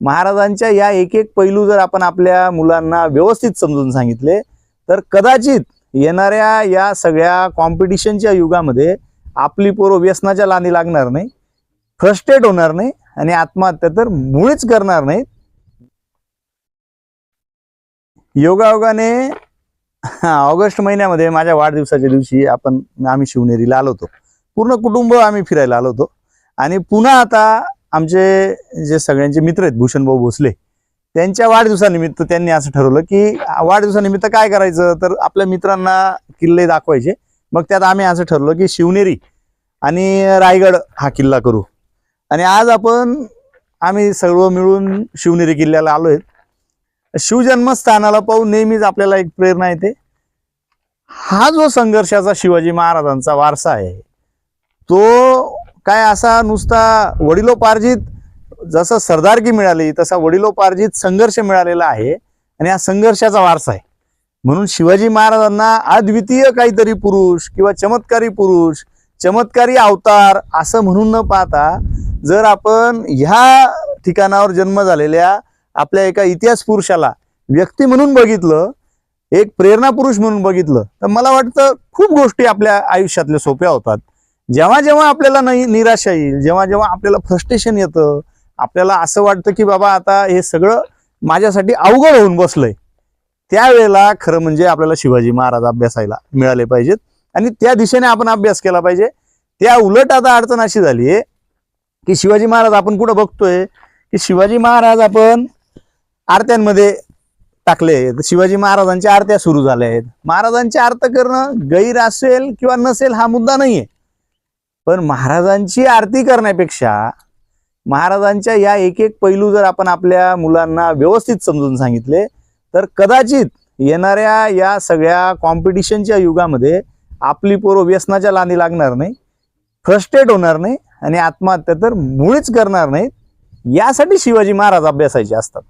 महाराजांच्या या एक एक पैलू जर आपण आपल्या मुलांना व्यवस्थित समजून सांगितले तर कदाचित येणाऱ्या या सगळ्या कॉम्पिटिशनच्या युगामध्ये आपली पोरं व्यसनाच्या लांदी लागणार नाही फ्रस्ट्रेट होणार नाही आणि आत्महत्या तर मुळीच करणार नाहीत. योगायोगाने ऑगस्ट महिन्यामध्ये माझ्या वाढदिवसाच्या दिवशी आपण आम्ही शिवनेरीला आलो होतो. पूर्ण कुटुंब आम्ही फिरायला आलो होतो. आणि पुन्हा आता आमचे जे सगळ्यांचे मित्र आहेत भूषणभाऊ भोसले त्यांच्या वाढदिवसानिमित्त त्यांनी असं ठरवलं की वाढदिवसानिमित्त काय करायचं? तर आपल्या मित्रांना किल्ले दाखवायचे. मग त्यात आम्ही असं ठरवलं की शिवनेरी आणि रायगड हा किल्ला करू. आणि आज आपण आम्ही सर्व मिळून शिवनेरी किल्ल्याला आलो आहेत शिवजन्मस्थानाला पाहून नेहमीच आपल्याला एक प्रेरणा येते. हा जो संघर्षाचा शिवाजी महाराजांचा वारसा आहे तो काय असा नुसता वडिलोपार्जित जसं सरदारकी मिळाली तसा वडिलोपार्जित संघर्ष मिळालेला आहे आणि हा संघर्षाचा वारसा आहे. म्हणून शिवाजी महाराजांना अद्वितीय काहीतरी पुरुष किंवा चमत्कारी पुरुष चमत्कारी अवतार असं म्हणून न पाहता जर आपण ह्या ठिकाणावर जन्म झालेल्या आपल्या एका इतिहास पुरुषाला व्यक्ती म्हणून बघितलं एक प्रेरणा पुरुष म्हणून बघितलं तर मला वाटतं खूप गोष्टी आपल्या आयुष्यातल्या सोप्या होतात. जेव्हा जेव्हा आपल्याला नाही निराशा येईल जेव्हा जेव्हा आपल्याला फ्रस्ट्रेशन येतं आपल्याला असं वाटतं की बाबा आता हे सगळं माझ्यासाठी अवघड होऊन बसलंय. त्यावेळेला खरं म्हणजे आपल्याला शिवाजी महाराज अभ्यासायला मिळाले पाहिजेत. आणि त्या दिशेने आपण अभ्यास केला पाहिजे. त्या उलट आता अडचण अशी झाली आहे की शिवाजी महाराज आपण कुठं बघतोय? की शिवाजी महाराज आपण आरत्यांमध्ये टाकले तर शिवाजी महाराजांच्या आरत्या सुरू झाल्या आहेत. महाराजांच्या आरत्या करणं गैर असेल किंवा नसेल हा मुद्दा नाहीये. पण महाराजांची आरती करण्यापेक्षा महाराजांच्या या एक एक पैलू जर आपण आपल्या मुलांना व्यवस्थित समजून सांगितले तर कदाचित येणाऱ्या या सगळ्या कॉम्पिटिशनच्या युगामध्ये आपली पोरं व्यसनाच्या लांदी लागणार नाही फ्रस्ट्रेट होणार नाही आणि आत्महत्या तर मुळीच करणार नाहीत. यासाठी शिवाजी महाराज अभ्यासायचे असतात.